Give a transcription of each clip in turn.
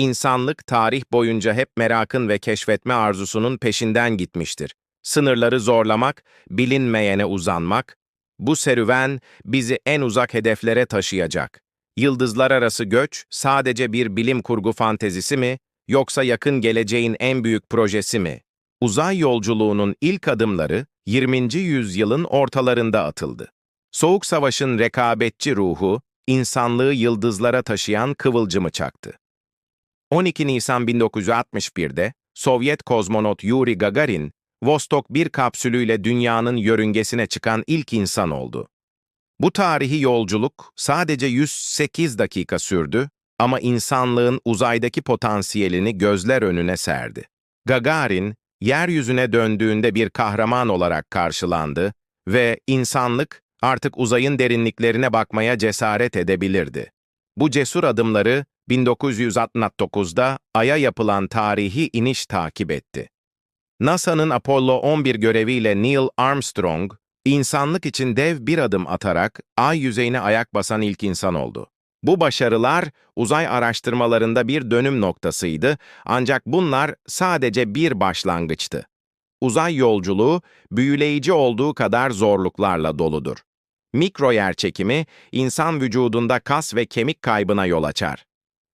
İnsanlık tarih boyunca hep merakın ve keşfetme arzusunun peşinden gitmiştir. Sınırları zorlamak, bilinmeyene uzanmak, bu serüven bizi en uzak hedeflere taşıyacak. Yıldızlar arası göç sadece bir bilim kurgu fantezisi mi, yoksa yakın geleceğin en büyük projesi mi? Uzay yolculuğunun ilk adımları 20. yüzyılın ortalarında atıldı. Soğuk Savaş'ın rekabetçi ruhu, insanlığı yıldızlara taşıyan kıvılcımı çaktı. 12 Nisan 1961'de Sovyet kozmonot Yuri Gagarin, Vostok 1 kapsülüyle dünyanın yörüngesine çıkan ilk insan oldu. Bu tarihi yolculuk sadece 108 dakika sürdü ama insanlığın uzaydaki potansiyelini gözler önüne serdi. Gagarin, yeryüzüne döndüğünde bir kahraman olarak karşılandı ve insanlık artık uzayın derinliklerine bakmaya cesaret edebilirdi. Bu cesur adımları 1969'da Ay'a yapılan tarihi iniş takip etti. NASA'nın Apollo 11 göreviyle Neil Armstrong, insanlık için dev bir adım atarak Ay yüzeyine ayak basan ilk insan oldu. Bu başarılar uzay araştırmalarında bir dönüm noktasıydı ancak bunlar sadece bir başlangıçtı. Uzay yolculuğu büyüleyici olduğu kadar zorluklarla doludur. Mikro yerçekimi insan vücudunda kas ve kemik kaybına yol açar.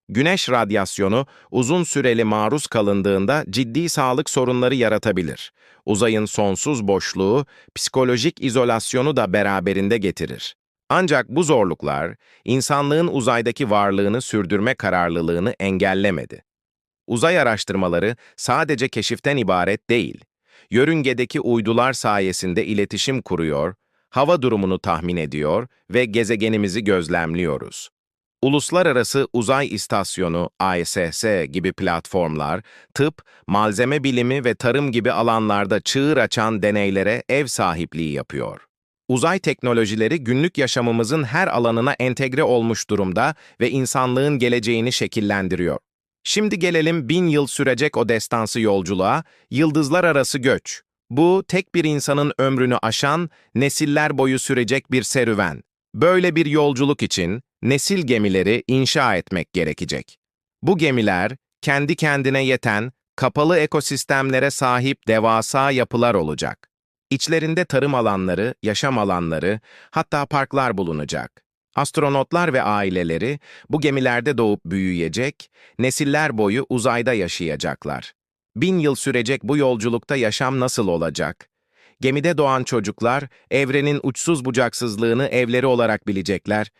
Güneş radyasyonu uzun süreli maruz kalındığında ciddi sağlık sorunları yaratabilir. Uzayın sonsuz boşluğu, psikolojik izolasyonu da beraberinde getirir. Ancak bu zorluklar, insanlığın uzaydaki varlığını sürdürme kararlılığını engellemedi. Uzay araştırmaları sadece keşiften ibaret değil. Yörüngedeki uydular sayesinde iletişim kuruyor, hava durumunu tahmin ediyor ve gezegenimizi gözlemliyoruz. Uluslararası Uzay İstasyonu ISS gibi platformlar, tıp, malzeme bilimi ve tarım gibi alanlarda çığır açan deneylere ev sahipliği yapıyor. Uzay teknolojileri günlük yaşamımızın her alanına entegre olmuş durumda ve insanlığın geleceğini şekillendiriyor. Şimdi gelelim bin yıl sürecek o destansı yolculuğa, yıldızlar arası göç. Bu, tek bir insanın ömrünü aşan, nesiller boyu sürecek bir serüven. Böyle bir yolculuk için nesil gemileri inşa etmek gerekecek. Bu gemiler, kendi kendine yeten, kapalı ekosistemlere sahip devasa yapılar olacak. İçlerinde tarım alanları, yaşam alanları, hatta parklar bulunacak. Astronotlar ve aileleri bu gemilerde doğup büyüyecek, nesiller boyu uzayda yaşayacaklar. Bin yıl sürecek bu yolculukta yaşam nasıl olacak? Gemide doğan çocuklar, evrenin uçsuz bucaksızlığını evleri olarak bilecekler,